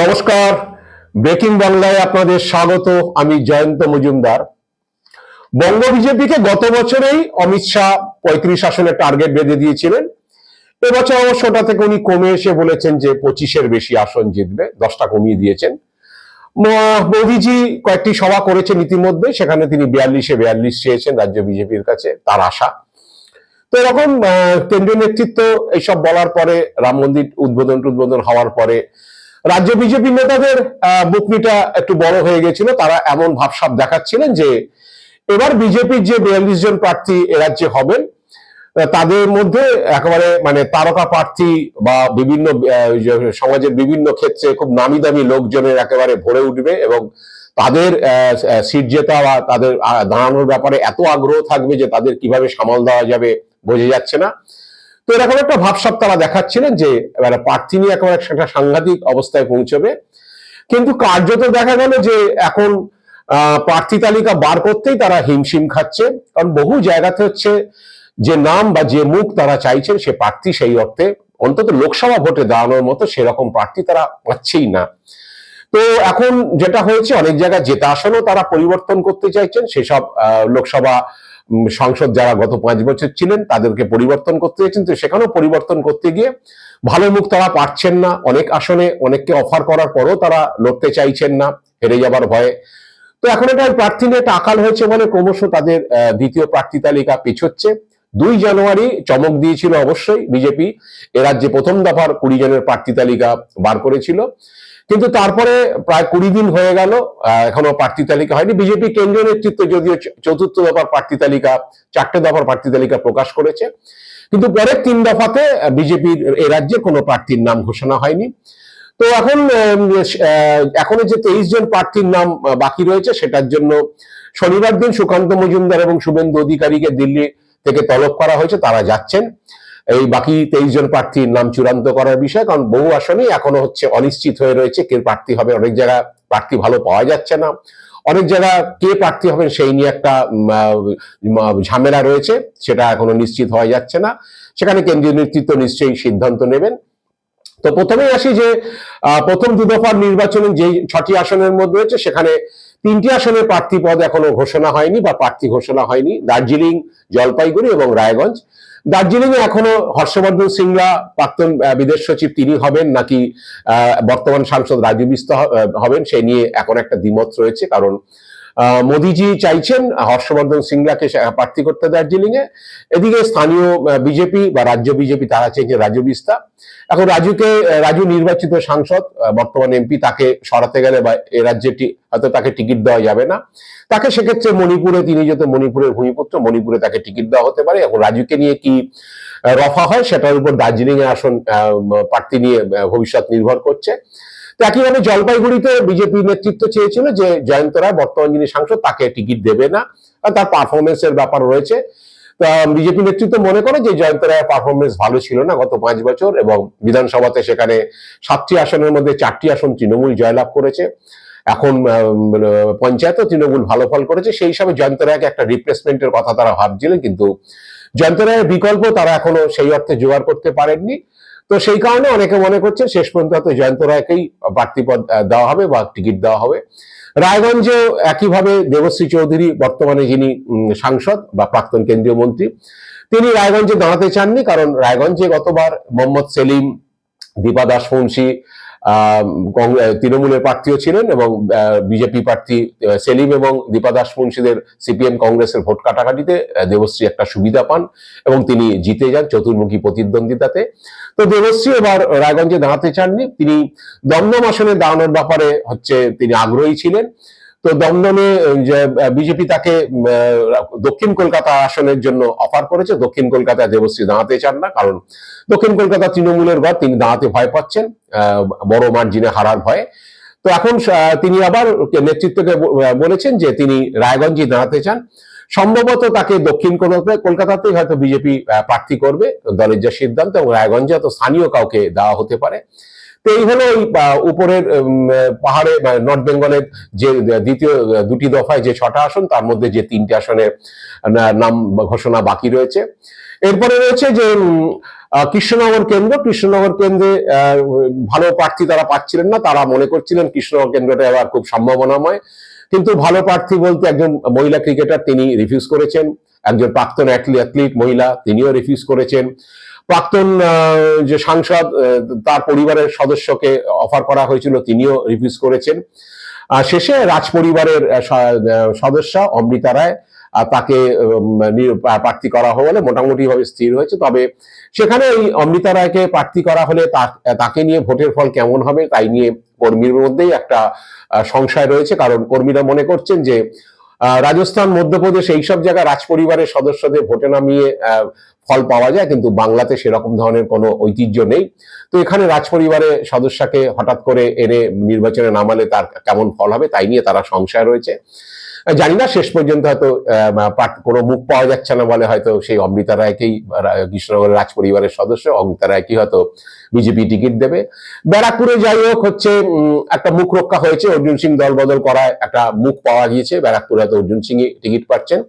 নমস্কার। ব্রেকিং বাংলায় আপনাদের স্বাগত। আমি জয়ন্ত মজুমদার। বঙ্গ বিজেপিকে গত বছরেই অমিত শাহ পঁয়ত্রিশ আসনের টার্গেট বেঁধে দিয়েছিলেন। এবছর অবশ্য ওটা থেকে উনি কমে এসে বলেছেন যে পঁচিশের বেশি আসন জিতবে, দশটা কমিয়ে দিয়েছেন। মোদিজি কয়েকটি সভা করেছেন ইতিমধ্যে, সেখানে তিনি বিয়াল্লিশে বিয়াল্লিশ চেয়েছেন রাজ্য বিজেপির কাছে, তার আশা। তো এরকম কেন্দ্রীয় নেতৃত্ব এইসব বলার পরে, রাম মন্দির উদ্বোধন উদ্বোধন হওয়ার পরে রাজ্য বিজেপি নেতাদের বুকনিটা একটু বড় হয়ে গেছিল, তারা এমন ভাবসাব দেখাচ্ছিলেন যে এবার বিজেপির যে বিয়াল্লিশ জন প্রার্থী এ রাজ্যে হবেন তাদের মধ্যে একেবারে মানে তারকা প্রার্থী বা বিভিন্ন সমাজের বিভিন্ন ক্ষেত্রে খুব নামি দামি লোকজনের একেবারে ভরে উঠবে এবং তাদের সিট জেতা বা তাদের দাঁড়ানোর ব্যাপারে এত আগ্রহ থাকবে যে তাদের কীভাবে সামাল দেওয়া যাবে বোঝা যাচ্ছে না। তো এরকম একটা ভাবসাব তারা দেখাচ্ছিলেন যে প্রার্থী নিয়ে একেবারে একটা সাংঘাতিক অবস্থায় পৌঁছবে। কিন্তু কার্যত দেখা গেল যে, এখন প্রার্থী তালিকা বার করতেই তারা হিমশিম খাচ্ছে। কারণ বহু জায়গাতে হচ্ছে যে নাম বা যে মুখ তারা চাইছেন, সে প্রার্থী সেই অর্থে অন্তত লোকসভা ভোটে দাঁড়ানোর মতো সেরকম প্রার্থী তারা পাচ্ছেই না। তো এখন যেটা হয়েছে, অনেক জায়গায় জেতা আসনও তারা পরিবর্তন করতে চাইছেন। সেসব লোকসভা সংসদ যারা গত পাঁচ বছর ছিলেন, তাদেরকে পরিবর্তন করতে চাইছেন। তো সেখানেও পরিবর্তন করতে গিয়ে ভালো মুখ তারা পাচ্ছেন না। অনেক আসনে অনেককে অফার করার পরও তারা লড়তে চাইছেন না, হেরে যাবার ভয়ে। তো এখন এটা প্রার্থী নিয়ে আকাল হয়েছে বলে ক্রমশ তাদের দ্বিতীয় প্রার্থী তালিকা পিছোচ্ছে। দুই জানুয়ারি চমক দিয়েছিল অবশ্যই বিজেপি। এ রাজ্যে প্রথম দফার কুড়ি জনের প্রার্থী তালিকা বার করেছিল। কিন্তু তারপরে প্রায় কুড়ি দিন হয়ে গেল এখনও প্রার্থী তালিকা হয়নি। বিজেপি কেন্দ্রীয় নেতৃত্ব যদিও চতুর্থ দফার প্রার্থী তালিকা, চারটে দফার প্রার্থী তালিকা প্রকাশ করেছে, কিন্তু পরের তিন দফাতে বিজেপির এ রাজ্যে কোনো প্রার্থীর নাম ঘোষণা হয়নি। তো এখন এখনও যে তেইশ জন প্রার্থীর নাম বাকি রয়েছে, সেটার জন্য শনিবার দিন সুকান্ত মজুমদার এবং শুভেন্দু অধিকারীকে দিল্লি থেকে তলব করা হয়েছে, তারা যাচ্ছেন। এই বাকি তেইশ জন প্রার্থীর নাম চূড়ান্ত করার বিষয়, কারণ বহু আসনেই এখনও হচ্ছে অনিশ্চিত হয়ে রয়েছে কে প্রার্থী হবে, অনেক জায়গা প্রার্থী ভালো পাওয়া যাচ্ছে না। অনেক জায়গা কে প্রার্থী হবেন সেই নিয়ে একটা ঝামেলা রয়েছে, সেটা এখনও নিশ্চিত হওয়া যাচ্ছে না। সেখানে কেন্দ্রীয় নেতৃত্ব নিশ্চয়ই সিদ্ধান্ত নেবেন। তো প্রথমেই আসি যে প্রথম দু দফার নির্বাচনে যে ছটি আসনের মধ্যে রয়েছে, সেখানে তিনটি আসনের প্রার্থী পদ এখনও ঘোষণা হয়নি বা প্রার্থী ঘোষণা হয়নি। দার্জিলিং, জলপাইগুড়ি এবং রায়গঞ্জ। দার্জিলিং এ এখনও হর্ষবর্ধন সিংলা, প্রাক্তন বিদেশ সচিব তিনি হবেন, নাকি বর্তমান সাংসদ রাজীব বিস্তা হবেন সেই নিয়ে এখন একটা দ্বিমত রয়েছে, কারণ মোদিজি চাইছেন, হর্ষবর্ধন সিংলাকে প্রার্থী করতে দার্জিলিং এ এদিকে স্থানীয় বিজেপি বা রাজ্য বিজেপি তারা চাইছে রাজু বিস্তা। এখন রাজুকে রাজু নির্বাচিত সাংসদ বর্তমান এমপি তাকে সরাতে গেলে বা এ রাজ্যে হয়তো তাকে টিকিট দেওয়া যাবে না। তাকে সেক্ষেত্রে মণিপুরে, তিনি যেহেতু মণিপুরের ভূমিপুত্র, মণিপুরে তাকে টিকিট দেওয়া হতে পারে। এখন রাজুকে নিয়ে কি রফা হয়, সেটার উপর দার্জিলিং এ আসন প্রার্থী নিয়ে ভবিষ্যৎ নির্ভর করছে। একইভাবে জলপাইগুড়িতে বিজেপি নেতৃত্ব চেয়েছিল যে জয়ন্ত রায় বর্তমান যিনি সাংসদ, তাকে টিকিট দেবে না। তার পারফরমেন্সের ব্যাপার রয়েছে। বিজেপি নেতৃত্ব মনে করে যে জয়ন্ত রায়ের পারফরমেন্স ভালো ছিল না গত পাঁচ বছর এবং বিধানসভাতে সেখানে সাতটি আসনের মধ্যে চারটি আসন তৃণমূল জয়লাভ করেছে। এখন পঞ্চায়েতও তৃণমূল ভালো ফল করেছে। সেই হিসাবে জয়ন্ত রায়কে একটা রিপ্লেসমেন্টের কথা তারা ভাবছিলেন, কিন্তু জয়ন্ত রায়ের বিকল্প তারা এখনও সেই অর্থে জোগাড় করতে পারেননি। তো সেই কারণে অনেকে মনে করছে শেষ পর্যন্ত হয়তো জয়ন্ত রায়কেই বাড়তি পদ দেওয়া হবে বা টিকিট দেওয়া হবে। রায়গঞ্জে একইভাবে দেবশ্রী চৌধুরী, বর্তমানে যিনি সাংসদ বা প্রাক্তন কেন্দ্রীয় মন্ত্রী, তিনি রায়গঞ্জে দাঁড়াতে চাননি কারণ রায়গঞ্জে গতবার মোহাম্মদ সেলিম, দীপা দাস মুন্সি তৃণমূলের প্রার্থীও ছিলেন এবং বিজেপি প্রার্থী সেলিম এবং দীপা দাস মুন্সিদের সিপিএম কংগ্রেসের ভোট কাটাকাটিতে দেবশ্রী একটা সুবিধা পান এবং তিনি জিতে যান চতুর্মুখী প্রতিদ্বন্দ্বিতাতে। তো দেবশ্রী এবার রায়গঞ্জে দাঁড়াতে চাননি। তিনি দমদম আসনে দাঁড়ানোর ব্যাপারে হচ্ছে তিনি আগ্রহী ছিলেন। তো দমদমে বিজেপি তাকে দক্ষিণ কলকাতা আসনের জন্য অফার করেছে। দক্ষিণ কলকাতায় দেবশ্রী দাঁড়াতে চান না, কারণ দক্ষিণ কলকাতা তৃণমূলের ঘর, তিনি দাঁড়াতে ভয় পাচ্ছেন বড় মার্জিনে হারার ভয়ে। তো এখন তিনি আবার নেতৃত্বকে বলেছেন যে তিনি রায়গঞ্জে দাঁড়াতে চান। সম্ভবত তাকে দক্ষিণ কলকাতা, কলকাতাতেই হয়তো বিজেপি প্রার্থী করবে, দলের যে সিদ্ধান্ত, এবং রায়গঞ্জে হয়তো স্থানীয় কাউকে দেওয়া হতে পারে। তো এই হলো ওই উপরের পাহাড়ে নর্থ বেঙ্গলের যে দ্বিতীয় দুটি দফায় যে ছটা আসন, তার মধ্যে যে তিনটি আসনের নাম ঘোষণা বাকি রয়েছে। এরপরে রয়েছে যে কৃষ্ণনগর কেন্দ্র। কৃষ্ণনগর কেন্দ্রে ভালো প্রার্থী তারা পাচ্ছিলেন না। তারা মনে করছিলেন কৃষ্ণনগর কেন্দ্রটা এবার খুব সম্ভাবনাময়। কিন্তু ভালো প্রার্থী বলতে একজন মহিলা ক্রিকেটার তিনি রিফিউজ করেছেন। একজন প্রাক্তন অ্যাথলিট মহিলা তিনিও রিফিউজ করেছেন। প্রাক্তন যে সাংসদ তার পরিবারের সদস্যকে অফার করা হয়েছিল, তিনিও রিফিউজ করেছেন। শেষে রাজ পরিবারের সদস্য অমৃতা রায় তাকে প্রার্থী করা হলে মোটামুটি ভাবে স্থির হয়েছে। তবে সেখানে এই অমৃতা রায়কে প্রার্থী করা হলে তাকে নিয়ে ভোটের ফল কেমন হবে, তাই নিয়ে কর্মীর মধ্যেই একটা সংশয় রয়েছে। কারণ কর্মীরা মনে করছেন যে রাজস্থান, মধ্যপ্রদেশ এইসব জায়গায় রাজ পরিবারের সদস্যদের ভোটে নামিয়ে ফল পাওয়া যায়, কিন্তু বাংলাতে সেরকম ধরনের কোনো ঐতিহ্য নেই। তো এখানে রাজ পরিবারের সদস্যকে হঠাৎ করে এনে নির্বাচনে নামালে তার কেমন ফল হবে, তাই নিয়ে তারা সংশয় রয়েছে। জানি না শেষ পর্যন্ত হয়তো কোনো মুখ পাওয়া যাচ্ছে না বলে হয়তো সেই অমৃতা রায়কেই কৃষ্ণনগরের রাজ পরিবারের সদস্য অমৃতা রায়কেই হয়তো বিজেপি টিকিট দেবে। ব্যারাকপুরে যাই হোক হচ্ছে একটা মুখ রক্ষা হয়েছে অর্জুন সিং দল বদল করায় একটা মুখ পাওয়া গিয়েছে ব্যারাকপুরে হয়তো অর্জুন সিং টিকিট পাচ্ছেন।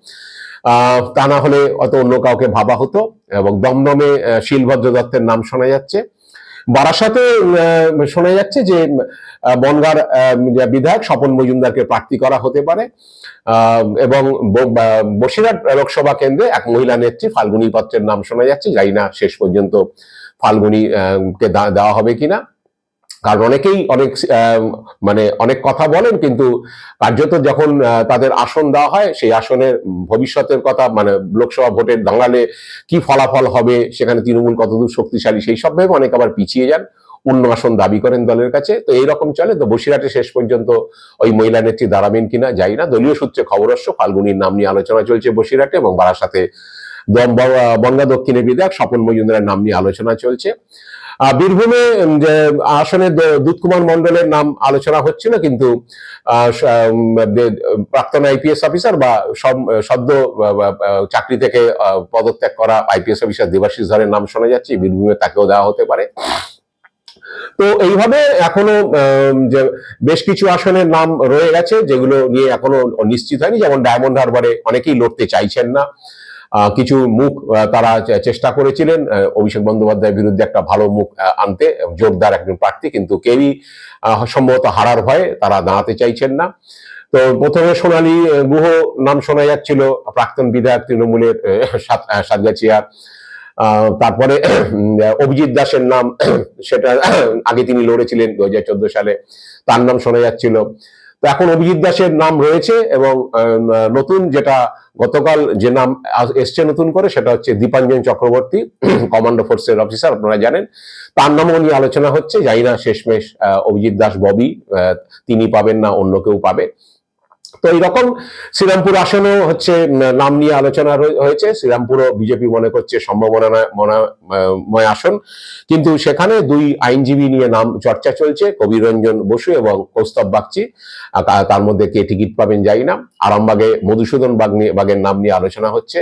আহ, তা না হলে অত অন্য কাউকে ভাবা হতো এবং দমদমে শিলভদ্র দত্তের নাম শোনা যাচ্ছে। বারাসাতে শোনা যাচ্ছে যে বনগার বিধায়ক স্বপন মজুমদারকে প্রার্থী করা হতে পারে। এবং বসিরহাট লোকসভা কেন্দ্রে এক মহিলা নেত্রী ফাল্গুনী পাত্রের নাম শোনা যাচ্ছে। যাই না শেষ পর্যন্ত ফাল্গুনী কে দেওয়া হবে কিনা। কারণ অনেকেই অনেক মানে অনেক কথা বলেন, কিন্তু কার্যত যখন তাদের আসন দেওয়া হয়, সেই আসনের ভবিষ্যতের কথা মানে লোকসভা ভোটের দাঙ্গালে কি ফলাফল হবে, সেখানে তৃণমূল কতদূর শক্তিশালী, সেই সব ভেবে অনেক আবার পিছিয়ে যান, অন্য আসন দাবি করেন দলের কাছে। তো এইরকম চলে, তো বসিরহাটে শেষ পর্যন্ত ওই মহিলা নেত্রী দাঁড়াবেন কিনা যাই না। দলীয় সূত্রে খবর আসছে ফাল্গুনির নাম নিয়ে আলোচনা চলছে বসিরহাটে এবং বারাসাতে দম- ব- বনগা দক্ষিণের বিধায়ক স্বপন মজুমদারের নাম নিয়ে আলোচনা চলছে। বীরভূমে আসনে দুধকুমার মন্ডলের নাম আলোচনা হচ্ছিল কিন্তু প্রাক্তন আইপিএস অফিসার বা সদ্য চাকরি থেকে পদত্যাগ করা আইপিএস অফিসার দেবাশিস ধরের নাম শোনা যাচ্ছে, বীরভূমে তাকেও দেওয়া হতে পারে। তো এইভাবে এখনও যে বেশ কিছু আসনের নাম রয়ে গেছে, যেগুলো নিয়ে এখনও নিশ্চিত হয়নি, যেমন ডায়মন্ড হারবারে অনেকেই লড়তে চাইছেন না। কিছু মুখ তারা চেষ্টা করেছিলেন অভিষেক বন্দ্যোপাধ্যায়ের বিরুদ্ধে একটা ভালো মুখ আনতে, জোরদার একজন প্রার্থী, কিন্তু কেউই সম্ভবত হারার ভয়ে তারা দাঁড়াতে চাইছেন না। তো প্রথমে সোনালী গুহ নাম শোনা যাচ্ছিল, প্রাক্তন বিধায়ক তৃণমূলের সাতগাছিয়া তারপরে অভিজিৎ দাসের নাম, সেটা আগে তিনি লড়েছিলেন দু হাজার চোদ্দ সালে, তার নাম শোনা যাচ্ছিল। তো এখন অভিজিৎ দাসের নাম রয়েছে এবং নতুন যেটা গতকাল যে নাম এসছে নতুন করে সেটা হচ্ছে দীপাঞ্জন চক্রবর্তী কমান্ডো ফোর্সের অফিসার আপনারা জানেন। তার নামও নিয়ে আলোচনা হচ্ছে, জানি না শেষমেশ অভিজিৎ দাস ববি তিনি পাবেন না, অন্য কেউ পাবে। তো এইরকম শ্রীরামপুর আসনেও হচ্ছে নাম নিয়ে আলোচনা হয়েছে। শ্রীরামপুরও বিজেপি মনে করছে সম্ভাবনা ময় আসন। কিন্তু সেখানে দুই আইনজীবী নিয়ে নাম, চর্চা চলছে কবির রঞ্জন বসু এবং কৌস্তব বাগচি। তার মধ্যে কে টিকিট পাবেন যাই না। আরামবাগে মধুসূদন বাগ বাগের নাম নিয়ে আলোচনা হচ্ছে।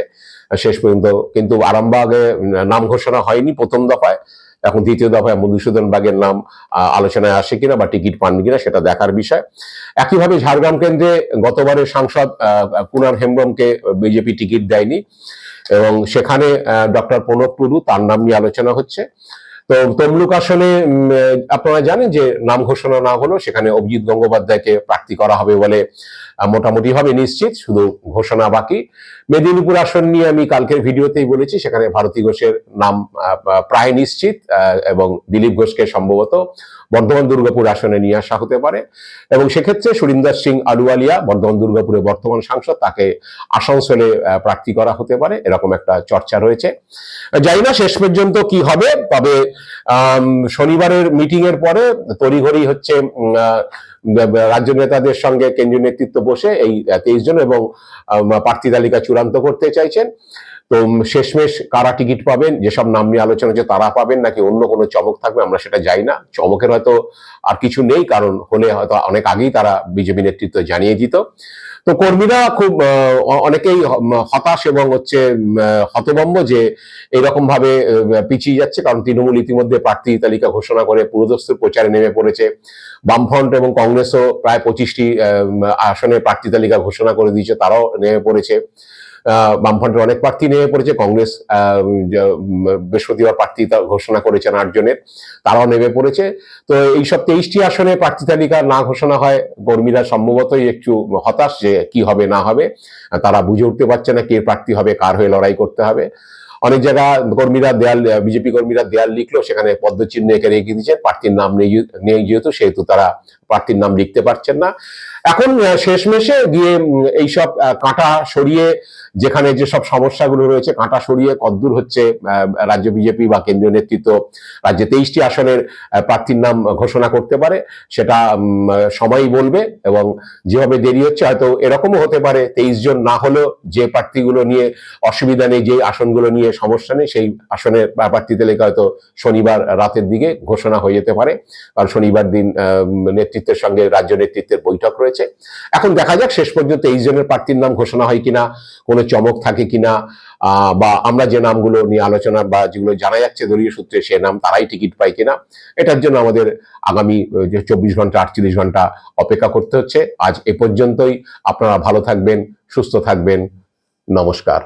শেষ পর্যন্ত কিন্তু আরামবাগে নাম ঘোষণা হয়নি প্রথম দফায়। এখন দ্বিতীয় দফায় মধুসূদন বাগের নাম আলোচনায় আসে কিনা বা টিকিট পান কিনা সেটা দেখার বিষয়। একইভাবে ঝাড়গ্রাম কেন্দ্রে গতবারের সাংসদ কুনার হেমব্রমকে বিজেপি টিকিট দেয়নি এবং সেখানে ডক্টর প্রণব টুডু, তার নাম নিয়ে আলোচনা হচ্ছে। তো তমলুক আসনে আপনারা জানেন যে নাম ঘোষণা না হলো, সেখানে অভিজিৎ গঙ্গোপাধ্যায়কে প্রার্থী করা হবে বলে মোটামুটি ভাবে নিশ্চিত, শুধু ঘোষণা বাকি। মেদিনীপুর আসন নিয়ে আমি কালকের ভিডিওতেই বলেছি, সেখানে ভারতী ঘোষের নাম প্রায় নিশ্চিত এবং দিলীপ ঘোষকে সম্ভবত বর্ধমান দুর্গাপুর আসনে নিয়ে আসা হতে পারে। এবং সেক্ষেত্রে সুরিন্দর সিং আলুওয়ালিয়া, বর্ধমান দুর্গাপুরের বর্তমান সাংসদ, তাকে আসানসোলে প্রার্থী করা হতে পারে, এরকম একটা চর্চা রয়েছে। জানি না, শেষ পর্যন্ত কি হবে, তবে শনিবারের মিটিং এর পরে তড়িঘড়ি হচ্ছে রাজ্য নেতাদের সঙ্গে কেন্দ্রীয় নেতৃত্ব বসে এই তেইশ জন এবং প্রার্থী তালিকা চূড়ান্ত করতে চাইছেন। তো শেষমেশ কারা টিকিট পাবেন? যেসব নাম নিয়ে আলোচনা হচ্ছে তারা পাবেন নাকি অন্য কোনো চমক থাকবে? আমরা সেটা যাই না। চমকের হয়তো আর কিছু নেই, কারণ হলে হয়তো অনেক আগেই তারা বিজেপি নেতৃত্ব জানিয়ে দিত। তো কর্মীরা খুব অনেকেই হতাশ এবং হচ্ছে হতভম্ব যে এরকম ভাবে পিছিয়ে যাচ্ছে, কারণ তৃণমূল ইতিমধ্যে প্রার্থী তালিকা ঘোষণা করে পুরোদস্তুর প্রচারে নেমে পড়েছে। বামফ্রন্ট এবং কংগ্রেসও প্রায় পঁচিশটি আসনে প্রার্থী তালিকা ঘোষণা করে দিয়েছে, তারাও নেমে পড়েছে। বামফ্রন্টের অনেক প্রার্থী নেমে পড়েছে। কংগ্রেস বৃহস্পতিবার প্রার্থী ঘোষণা করেছেন আটজনের, তারাও নেমে পড়েছে। তো এইসব তেইশটি আসনে প্রার্থী তালিকা না ঘোষণা হয়, কর্মীরা সম্ভবতই একটু হতাশ যে কি হবে, না হবে। তারা বুঝে উঠতে পারছে না কে প্রার্থী হবে, কার হয়ে লড়াই করতে হবে। অনেক জায়গা কর্মীরা দেয়াল, বিজেপি কর্মীরা দেয়াল লিখলো সেখানে পদ্মচিহ্ন এঁকে রেখে দিয়েছেন। প্রার্থীর নাম নেই নেই যেহেতু, সেহেতু তারা প্রার্থীর নাম লিখতে পারছেন না। এখন শেষমেশে গিয়ে এইসব কাঁটা সরিয়ে যেখানে যেসব সমস্যাগুলো রয়েছে কাঁটা সরিয়ে কদ্দূর হচ্ছে রাজ্য বিজেপি বা কেন্দ্রীয় নেতৃত্ব রাজ্যে তেইশটি আসনের প্রার্থীর নাম ঘোষণা করতে পারে সেটা সময়ই বলবে এবং যেভাবে দেরি হচ্ছে হয়তো এরকমও হতে পারে তেইশ জন না হলেও যে প্রার্থীগুলো নিয়ে অসুবিধা নেই যে আসনগুলো নিয়ে সমস্যা নেই সেই আসনের প্রার্থী তালিকা হয়তো শনিবার রাতের দিকে ঘোষণা হয়ে যেতে পারে। কারণ শনিবার দিন আহ, নেতৃত্বের সঙ্গে রাজ্য নেতৃত্বের বৈঠক রয়েছে। এখন দেখা যাক শেষ পর্যন্ত তেইশ জনের প্রার্থীর নাম ঘোষণা হয় কিনা, কোনো চমক থাকে কিনা বা আমরা যে নামগুলো নিয়ে আলোচনা বা যেগুলো জানা যাচ্ছে দলীয় সূত্রে সে নাম তারাই টিকিট পায় কিনা, এটার জন্য আমাদের আগামী যে চব্বিশ ঘণ্টা, আটচল্লিশ ঘণ্টা অপেক্ষা করতে হচ্ছে। আজ এ পর্যন্তই। আপনারা ভালো থাকবেন, সুস্থ থাকবেন। নমস্কার।